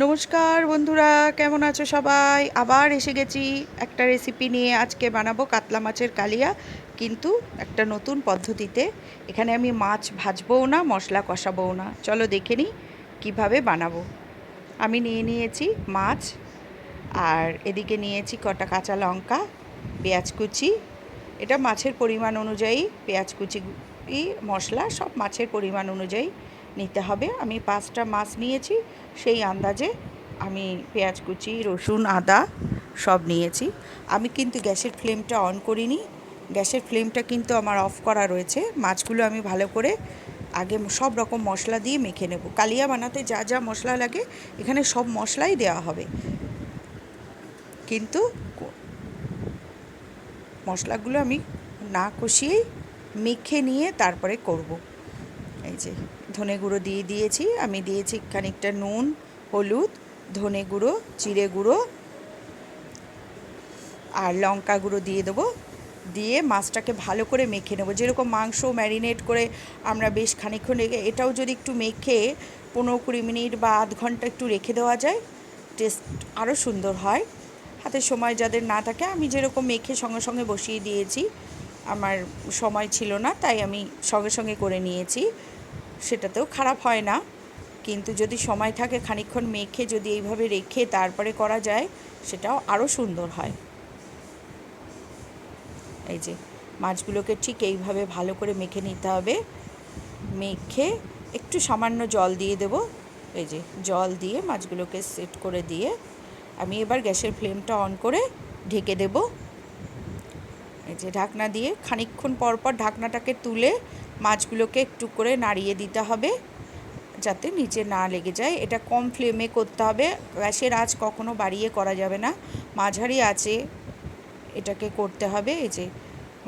নমস্কার বন্ধুরা, কেমন আছো সবাই? আবার এসে গেছি একটা রেসিপি নিয়ে আজকে বানাবো কাতলা মাছের কালিয়া, কিন্তু একটা নতুন পদ্ধতিতে। এখানে আমি মাছ ভাজবও না, মশলা কষাবও না। চলো দেখে নিই কীভাবে বানাবো। আমি নিয়ে নিয়েছি মাছ, আর এদিকে নিয়েছি কটা কাঁচা লঙ্কা, পেঁয়াজ কুচি। এটা মাছের পরিমাণ অনুযায়ী পেঁয়াজ কুচি, মশলা সব মাছের পরিমাণ অনুযায়ী নিতে হবে। আমি পাঁচটা মাছ নিয়েছি, সেই আন্দাজে আমি পেঁয়াজ কুচি, রসুন, আদা সব নিয়েছি। আমি কিন্তু গ্যাসের ফ্লেমটা অন করিনি। গ্যাসের ফ্লেমটা কিন্তু আমার অফ করা রয়েছে। মাছগুলো আমি ভালো করে আগে সব রকম মশলা দিয়ে মেখে নেব। কালিয়া বানাতে যা যা মশলা লাগে, এখানে সব মশলাই দেওয়া হবে। কিন্তু মশলাগুলো আমি না কষিয়েই মেখে নিয়ে তারপরে করব। এই যে, ধনে গুঁড়ো দিয়ে দিয়েছি। আমি দিয়েছি খানিকটা নুন, হলুদ, ধনে গুঁড়ো, জিরে গুঁড়ো আর লঙ্কা গুঁড়ো দিয়ে দেবো। দিয়ে মাছটাকে ভালো করে মেখে নেব। যেরকম মাংস ম্যারিনেট করে আমরা বেশ খানিক্ষণ রেখে, এটাও যদি একটু মেখে পনেরো কুড়ি মিনিট বা আধ ঘণ্টা একটু রেখে দেওয়া যায়, টেস্ট আরও সুন্দর হয়। হাতে সময় যাদের না থাকে, আমি যেরকম মেখে সঙ্গে সঙ্গে বসিয়ে দিয়েছি। আমার সময় ছিল না, তাই আমি সঙ্গে সঙ্গে করে নিয়েছি। সেটাতেও খারাপ হয় না। কিন্তু যদি সময় থাকে খানিক্ষণ মেখে যদি এইভাবে রেখে তারপরে করা যায়, সেটাও আরও সুন্দর হয়। এই যে, মাছগুলোকে ঠিক এইভাবে ভালো করে মেখে নিতে হবে। মেখে একটু সামান্য জল দিয়ে দেব। এই যে, জল দিয়ে মাছগুলোকে সেট করে দিয়ে আমি এবার গ্যাসের ফ্লেমটা অন করে ঢেকে দেব। এই যে ঢাকনা দিয়ে খানিক্ষণ পর পর ঢাকনাটাকে তুলে মাছগুলোকে একটু করে নাড়িয়ে দিতে হবে, যাতে নিচে না লেগে যায়। এটা কম ফ্লেমে করতে হবে। গ্যাসের আঁচ কখনো বাড়িয়ে করা যাবে না। মাঝারি আছে এটাকে করতে হবে। এই যে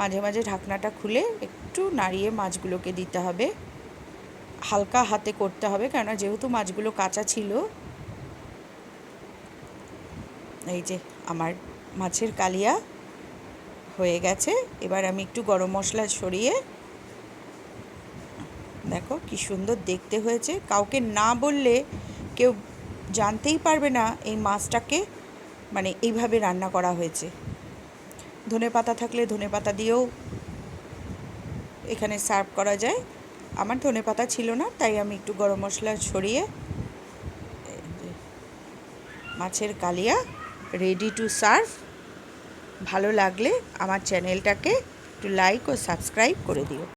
মাঝে মাঝে ঢাকনাটা খুলে একটু নাড়িয়ে মাছগুলোকে দিতে হবে। হালকা হাতে করতে হবে, কেননা যেহেতু মাছগুলো কাঁচা ছিল। এই যে আমার মাছের কালিয়া হয়ে গেছে। এবার আমি একটু গরম মশলা সরিয়ে দেখো কি সুন্দর দেখতে হয়েছে। কাউকে না বললে কেউ জানতেই পারবে না এই মাছটাকে মানে এইভাবে রান্না করা হয়েছে। ধনে পাতা থাকলে ধনে পাতা দিয়েও এখানে সার্ভ করা যায়। আমার ধনে পাতা ছিল না, তাই আমি একটু গরম মশলা ছড়িয়ে মাছের কালিয়া রেডি টু সার্ভ ভালো লাগলে আমার চ্যানেলটাকে একটু লাইক ও সাবস্ক্রাইব করে দিও।